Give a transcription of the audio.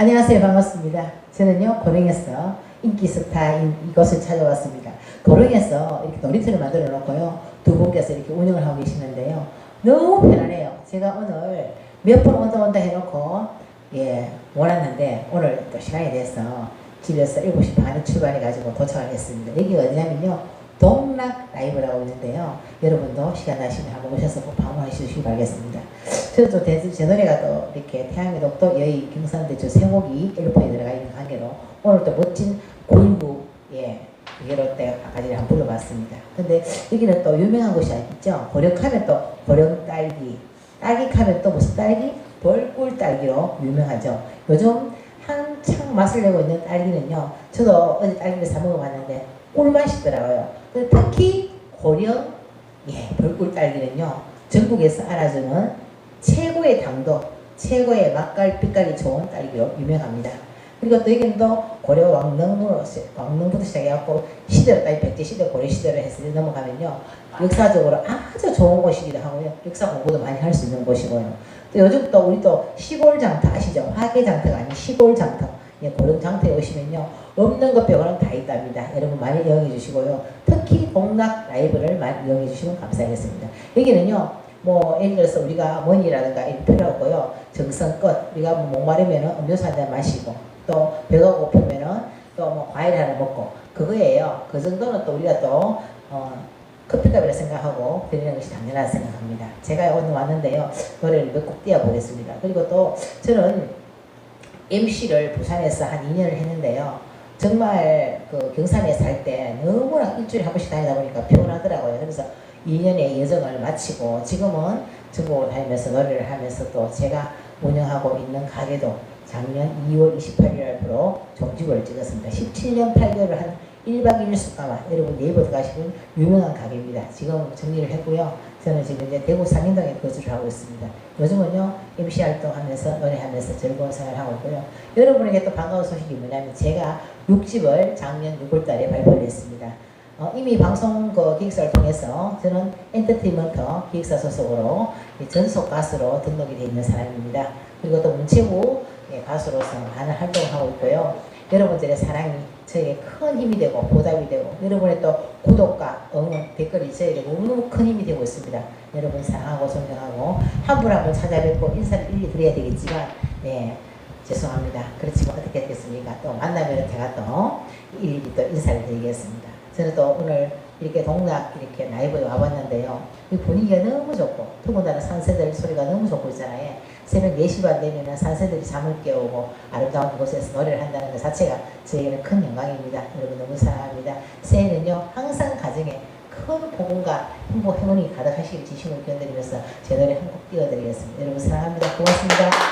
안녕하세요. 반갑습니다. 저는요, 고령에서 인기 스타인 이곳을 찾아왔습니다. 고령에서 이렇게 놀이터를 만들어 놓고요. 두 분께서 이렇게 운영을 하고 계시는데요. 너무 편안해요. 제가 오늘 몇 번 온다 온다 해놓고, 예, 원했는데, 오늘 또 시간이 돼서 집에서 7시 반에 출발해가지고 도착을 했습니다. 여기가 어디냐면요. 동락 라이브라고 있는데요. 여러분도 시간 나시면 한번 오셔서 꼭 방문해 주시기 바라겠습니다. 저도 또 제, 제 노래가 또 이렇게 태양의 독도 여의 경산대주 세곡이 일본에 들어가 있는 관계로 오늘 또 멋진 고인부 예 이게로 때 아까 전에 한번 불러봤습니다. 근데 여기는 또 유명한 곳이 있죠. 고력하면 또 고령 딸기, 딸기 하면 또 무슨 딸기? 벌꿀 딸기로 유명하죠. 요즘 한창 맛을 내고 있는 딸기는요. 저도 어제 딸기를 사 먹어봤는데 꿀맛이더라고요. 특히 고령 예 벌꿀 딸기는요. 전국에서 알아주는 최고의 당도, 최고의 맛깔, 빛깔이 좋은 딸기로 유명합니다. 그리고 또 여기는 또 고려 왕릉으로, 시- 왕릉부터 시작해갖고 따위 백제 시대, 고려 시대로 해서 넘어가면요. 역사적으로 아주 좋은 곳이기도 하고요. 역사 공부도 많이 할 수 있는 곳이고요. 또 요즘 또 우리 또 시골 장터 아시죠? 화계 장터가 아닌 시골 장터. 예, 고령 장터에 오시면요. 없는 것 빼고는 다 있답니다. 여러분 많이 이용해 주시고요. 특히 동락 라이브를 많이 이용해 주시면 감사하겠습니다. 여기는요. 뭐 예를 들어서 우리가 머니라든가 이런 필요 없고요. 정성껏 우리가 뭐 목마르면 음료수 한 잔 마시고 또 배가 고프면은 또뭐 과일 하나 먹고 그거예요. 그 정도는 또 우리가 또 어, 커피값이라 생각하고 드리는 것이 당연하다 생각합니다. 제가 오늘 왔는데요. 노래를 몇 곡 띄워보겠습니다. 그리고 또 저는 MC를 부산에서 한 2년을 했는데요. 정말 그 경산에 살 때 너무나 일주일에 한 번씩 다니다 보니까 피곤하더라고요. 그래서 2년의 여정을 마치고 지금은 전국을 다니면서 노래를 하면서 또 제가 운영하고 있는 가게도 작년 2월 28일부로 종집을 찍었습니다. 17년 8개월을 한 1박 2일 숙가만 여러분 네이버 들어가시면 유명한 가게입니다. 지금 정리를 했고요. 저는 지금 이제 대구 상인동에 거주를 하고 있습니다. 요즘은요 MC 활동하면서 노래하면서 즐거운 생활을 하고 있고요. 여러분에게 또 반가운 소식이 뭐냐면 제가 6집을 작년 6월달에 발표를 했습니다. 어, 이미 방송 그 기획사를 통해서 저는 엔터테인먼트 기획사 소속으로 이 전속 가수로 등록이 되어 있는 사람입니다. 그리고 또 문체부 예, 가수로서 많은 활동을 하고 있고요. 여러분들의 사랑이 저에게 큰 힘이 되고 보답이 되고 여러분의 또 구독과 응원 댓글이 저에게 너무너무 큰 힘이 되고 있습니다. 여러분 사랑하고 존경하고 한 분 한 분 찾아뵙고 인사를 일일이 드려야 되겠지만 네 죄송합니다. 그렇지만 어떻게 됐습니까? 또 만나면 제가 또 일일이 또 인사를 드리겠습니다. 저는 또 오늘 이렇게 동락 이렇게 라이브에 와봤는데요. 이 분위기가 너무 좋고 더군다나 산새들 소리가 너무 좋고 있잖아요. 새벽 4시 반 되면 산새들이 잠을 깨우고 아름다운 곳에서 노래를 한다는 것 자체가 저에게는 큰 영광입니다. 여러분 너무 사랑합니다. 새해는요 항상 가정에 큰 복음과 행복, 행운이 가득하시길 진심으로 기원드리면서 제 노래 한 곡 띄워드리겠습니다. 여러분 사랑합니다. 고맙습니다.